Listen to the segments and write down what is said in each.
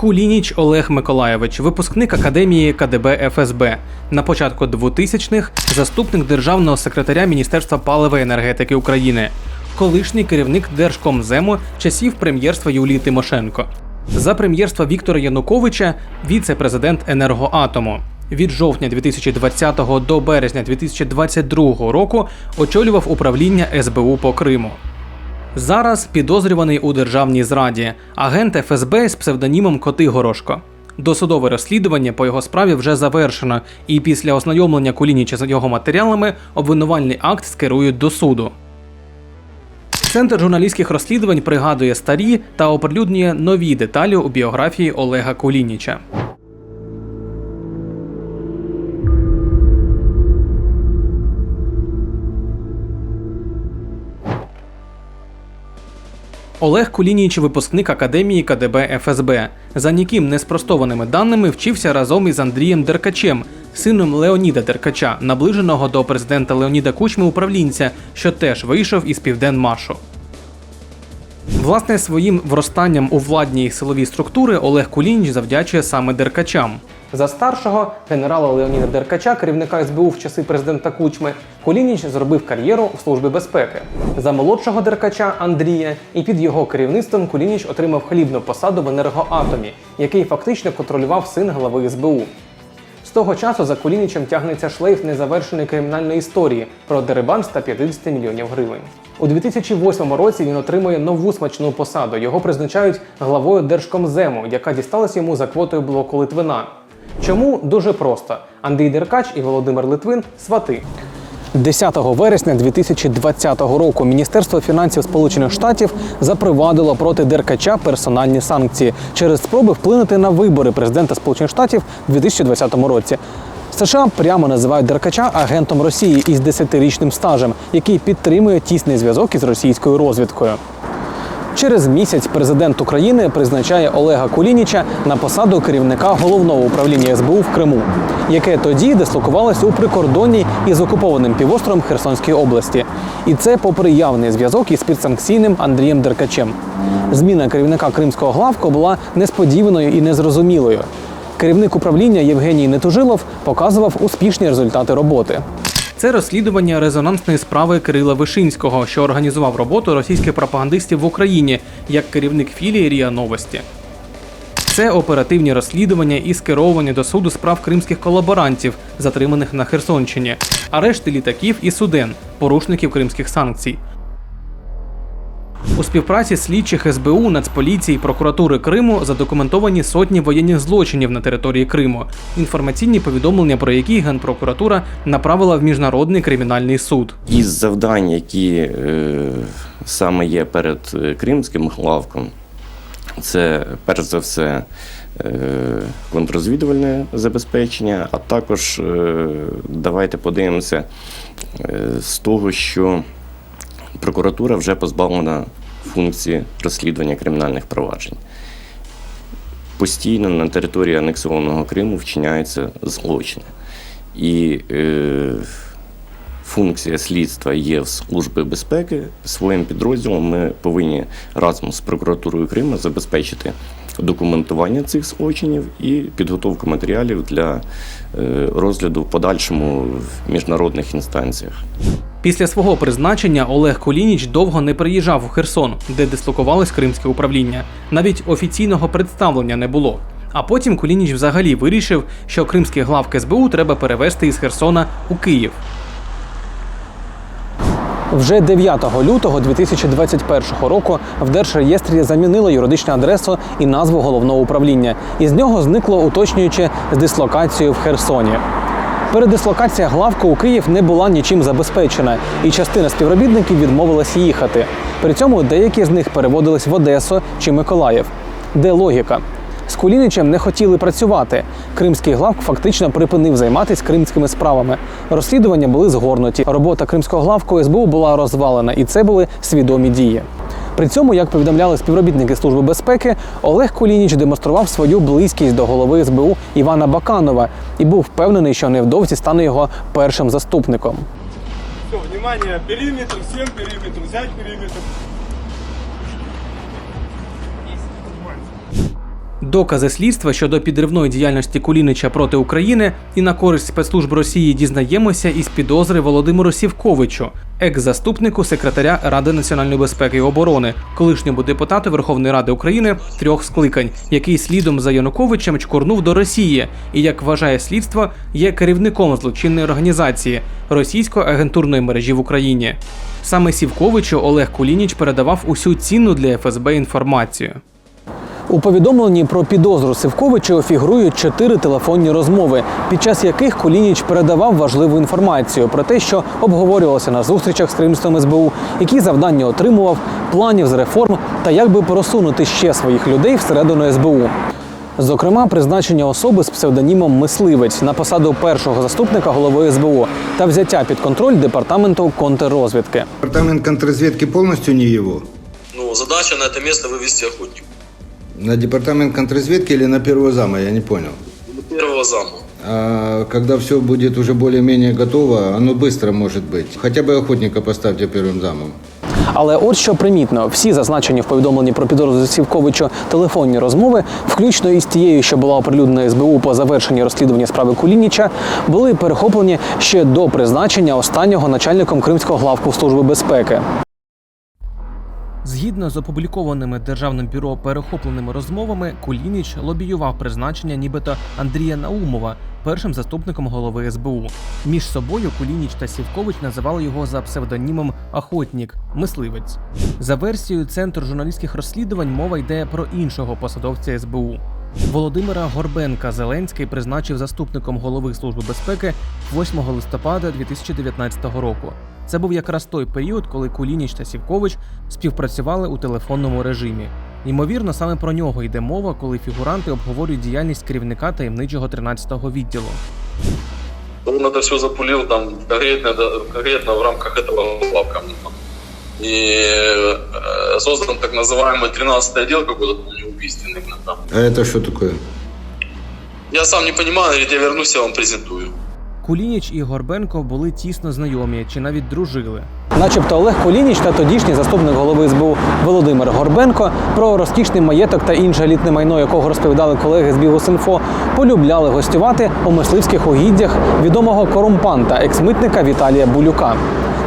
Кулініч Олег Миколаєвич, випускник Академії КДБ ФСБ. На початку 2000-х заступник державного секретаря Міністерства палива і енергетики України, колишній керівник Держкомзему часів прем'єрства Юлії Тимошенко. За прем'єрства Віктора Януковича віце-президент енергоатому. Від жовтня 2020 до березня 2022 року очолював управління СБУ по Криму. Зараз підозрюваний у державній зраді, агент ФСБ з псевдонімом Коти Горошко. Досудове розслідування по його справі вже завершено, і після ознайомлення Кулініча з його матеріалами обвинувальний акт скерують до суду. Центр журналістських розслідувань пригадує старі та оприлюднює нові деталі у біографії Олега Кулініча. Олег Кулініч, випускник Академії КДБ ФСБ. За ніким неспростованими даними вчився разом із Андрієм Деркачем, сином Леоніда Деркача, наближеного до президента Леоніда Кучми управлінця, що теж вийшов із Південмашу. Власне, своїм вростанням у владні і силові структури Олег Кулініч завдячує саме Деркачам. За старшого генерала Леоніда Деркача, керівника СБУ в часи президента Кучми, Кулініч зробив кар'єру в службі безпеки. За молодшого Деркача Андрія і під його керівництвом Кулініч отримав хлібну посаду в енергоатомі, який фактично контролював син глави СБУ. З того часу за Кулінічем тягнеться шлейф незавершеної кримінальної історії про дерибан 150 мільйонів гривень. У 2008 році він отримує нову смачну посаду. Його призначають главою Держкомзему, яка дісталась йому за квотою блоку Литвина. Чому дуже просто: Андрій Деркач і Володимир Литвин свати. 10 вересня 2020 року Міністерство фінансів Сполучених Штатів запровадило проти Деркача персональні санкції через спроби вплинути на вибори президента Сполучених Штатів у 2020 році. США прямо називають Деркача агентом Росії із 10-річним стажем, який підтримує тісний зв'язок із російською розвідкою. Через місяць президент України призначає Олега Кулініча на посаду керівника головного управління СБУ в Криму, яке тоді дислокувалось у прикордонні із окупованим півостровом Херсонської області. І це попри явний зв'язок із підсанкційним Андрієм Деркачем. Зміна керівника кримського главку була несподіваною і незрозумілою. Керівник управління Євгеній Нетужилов показував успішні результати роботи. Це розслідування резонансної справи Кирила Вишинського, що організував роботу російських пропагандистів в Україні як керівник філії Рія Новості. Це оперативні розслідування і скеровані до суду справ кримських колаборантів, затриманих на Херсонщині, арешти літаків і суден, порушників кримських санкцій. У співпраці слідчих СБУ, Нацполіції, прокуратури Криму задокументовані сотні воєнних злочинів на території Криму, інформаційні повідомлення про які Генпрокуратура направила в міжнародний кримінальний суд. Із завдань, які е, саме є перед е, кримським главком, це перш за все е, контррозвідувальне забезпечення, а також е, давайте подивимося е, з того, що прокуратура вже позбавлена функції розслідування кримінальних проваджень. Постійно на території анексованого Криму вчиняються злочини. І е, функція слідства є в Служби безпеки. Своїм підрозділом ми повинні разом з прокуратурою Криму забезпечити документування цих злочинів і підготовку матеріалів для е, розгляду в подальшому в міжнародних інстанціях. Після свого призначення Олег Кулініч довго не приїжджав у Херсон, де дислокувалось кримське управління. Навіть офіційного представлення не було. А потім Кулініч взагалі вирішив, що кримський главк СБУ треба перевести із Херсона у Київ. Вже 9 лютого 2021 року в Держреєстрі замінили юридичну адресу і назву головного управління. Із нього зникло уточнюючи з дислокацією в Херсоні. Передислокація главку у Київ не була нічим забезпечена, і частина співробітників відмовилась їхати. При цьому деякі з них переводились в Одесу чи Миколаїв. Де логіка? З Куліничем не хотіли працювати. Кримський главк фактично припинив займатися кримськими справами. Розслідування були згорнуті. Робота кримського главку СБУ була розвалена, і це були свідомі дії. При цьому, як повідомляли співробітники Служби безпеки, Олег Кулініч демонстрував свою близькість до голови СБУ Івана Баканова і був впевнений, що невдовзі стане його першим заступником. Все, внимание, периметр, всем периметр, взять периметр. Докази слідства щодо підривної діяльності Кулінича проти України і на користь спецслужб Росії дізнаємося із підозри Володимиру Сівковичу, екс-заступнику секретаря Ради національної безпеки і оборони, колишньому депутату Верховної Ради України трьох скликань, який слідом за Януковичем чкурнув до Росії і, як вважає слідство, є керівником злочинної організації російської агентурної мережі в Україні. Саме Сівковичу Олег Кулініч передавав усю цінну для ФСБ інформацію. У повідомленні про підозру Сивковичу фігурують чотири телефонні розмови, під час яких Кулініч передавав важливу інформацію про те, що обговорювалося на зустрічах з керівництвом СБУ, які завдання отримував, планів з реформ та як би просунути ще своїх людей всередину СБУ. Зокрема, призначення особи з псевдонімом Мисливець на посаду першого заступника голови СБУ та взяття під контроль департаменту контррозвідки. Департамент контрразведки полностью не его? Ну, задача на это место вывести охотник. На департамент контрразведки или на первого зама, я не понял. До первого зама. А когда все будет уже более-менее готово, оно быстро может быть. Хотя бы охотника поставьте первым замом. Але от що примітно, всі зазначені в повідомленні про підозру Сівковичу телефонні розмови, включно із тією, що була оприлюднена СБУ по завершенні розслідування справи Кулініча, були перехоплені ще до призначення останнього начальником Кримського главку Служби безпеки. Згідно з опублікованими державним бюро перехопленими розмовами, Кулініч лобіював призначення нібито Андрія Наумова першим заступником голови СБУ. Між собою Кулініч та Сівкович називали його за псевдонімом Охотнік мисливець. За версією Центру журналістських розслідувань мова йде про іншого посадовця СБУ. Володимира Горбенка Зеленський призначив заступником голови Служби безпеки 8 листопада 2019 року. Це був якраз той період, коли Кулініч та Сівкович співпрацювали у телефонному режимі. Ймовірно, саме про нього йде мова, коли фігуранти обговорюють діяльність керівника таємничого 13-го відділу. Он это все запулил там конкретно, конкретно в рамках этого главка. И э, создан так называемый 13 отдел какой-то там неубийственный. блин, там. А это что такое? Я сам не понимаю, говорит, я вернусь, я вам презентую. Кулініч і Горбенко були тісно знайомі чи навіть дружили. Начебто Олег Кулініч та тодішній заступник голови СБУ Володимир Горбенко про розкішний маєток та інше елітне майно, якого розповідали колеги з Бігусинфо, полюбляли гостювати у мисливських угіддях відомого корумпанта, екс-митника Віталія Булюка.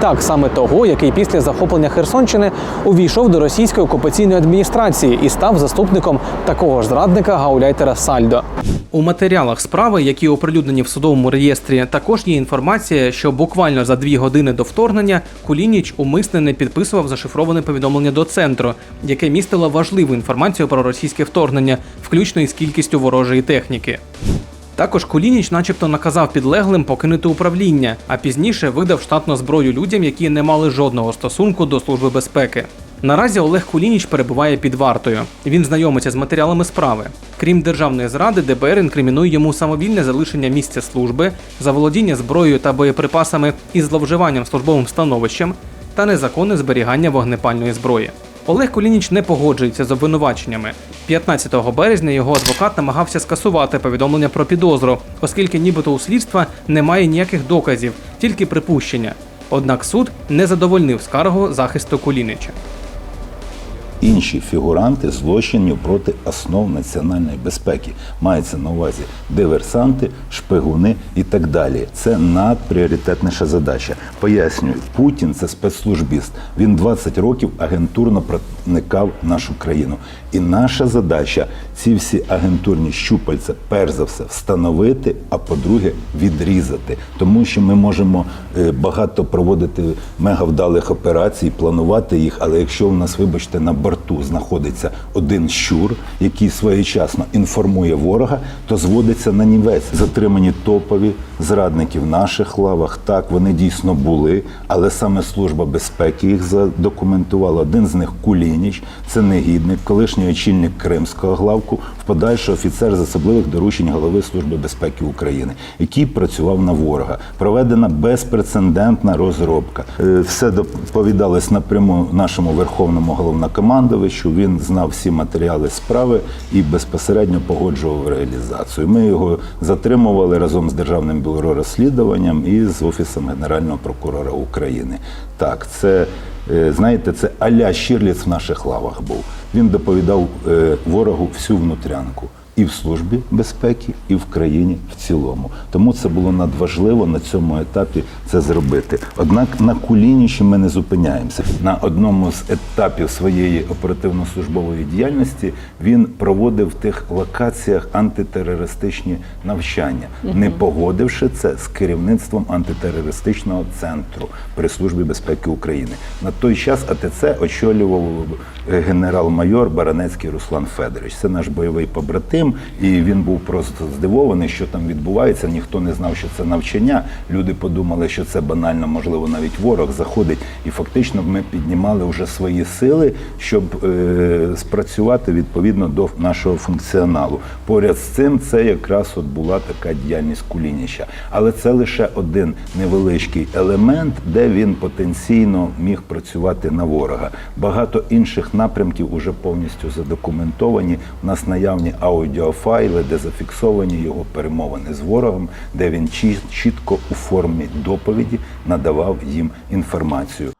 Так, саме того, який після захоплення Херсонщини увійшов до російської окупаційної адміністрації і став заступником такого ж зрадника гауляйтера Сальдо. У матеріалах справи, які оприлюднені в судовому реєстрі, також є інформація, що буквально за дві години до вторгнення Кулініч умисне не підписував зашифроване повідомлення до центру, яке містило важливу інформацію про російське вторгнення, включно із кількістю ворожої техніки. Також Кулініч, начебто, наказав підлеглим покинути управління, а пізніше видав штатну зброю людям, які не мали жодного стосунку до служби безпеки. Наразі Олег Кулініч перебуває під вартою. Він знайомиться з матеріалами справи. Крім державної зради, ДБР інкримінує йому самовільне залишення місця служби, заволодіння зброєю та боєприпасами із зловживанням службовим становищем та незаконне зберігання вогнепальної зброї. Олег Кулініч не погоджується з обвинуваченнями. 15 березня його адвокат намагався скасувати повідомлення про підозру, оскільки нібито у слідства немає ніяких доказів, тільки припущення. Однак суд не задовольнив скаргу захисту Кулінича. Інші фігуранти злочинів проти основ національної безпеки. Мається на увазі диверсанти, шпигуни і так далі. Це надпріоритетніша задача. Пояснюю, Путін це спецслужбіст. Він 20 років агентурно проникав нашу країну. І наша задача ці всі агентурні щупальця, перш за все, встановити, а по-друге, відрізати. Тому що ми можемо е, багато проводити мегавдалих операцій, планувати їх, але якщо у нас, вибачте, на борту знаходиться один щур, який своєчасно інформує ворога, то зводиться на нівець. Затримані топові зрадники в наших лавах. Так, вони дійсно були, але саме Служба безпеки їх задокументувала. Один з них Кулініч, це негідник, колишній очільник Кримського главку, в подальший офіцер з особливих доручень голови Служби безпеки України, який працював на ворога. Проведена безпрецедентна розробка. Е, Все доповідалось напряму нашому верховному головнокомандувачу. Він знав всі матеріали справи і безпосередньо погоджував реалізацію. Ми його затримували разом з державним бюро розслідуванням і з офісом генерального прокурора України. Так, це е, знаєте, це аля Щірліц в наших лавах був. Він доповідав е, ворогу всю внутрянку. І в службі безпеки, і в країні в цілому. Тому це було надважливо на цьому етапі це зробити. Однак на Кулінічі ми не зупиняємося. На одному з етапів своєї оперативно-службової діяльності він проводив в тих локаціях антитерористичні навчання, не погодивши це з керівництвом антитерористичного центру при службі безпеки України. На той час АТЦ очолював е, генерал-майор Баранецький Руслан Федорович. Це наш бойовий побратим, і він був просто здивований, що там відбувається. Ніхто не знав, що це навчання. Люди подумали, що це банально, можливо, навіть ворог заходить. І фактично ми піднімали вже свої сили, щоб е, спрацювати відповідно до нашого функціоналу. Поряд з цим це якраз от була така діяльність Кулініча. Але це лише один невеличкий елемент, де він потенційно міг працювати на ворога. Багато інших напрямків уже повністю задокументовані. У нас наявні аудіофайли, де зафіксовані його перемовини з ворогом, де він чі- чітко у формі доповіді надавав їм інформацію.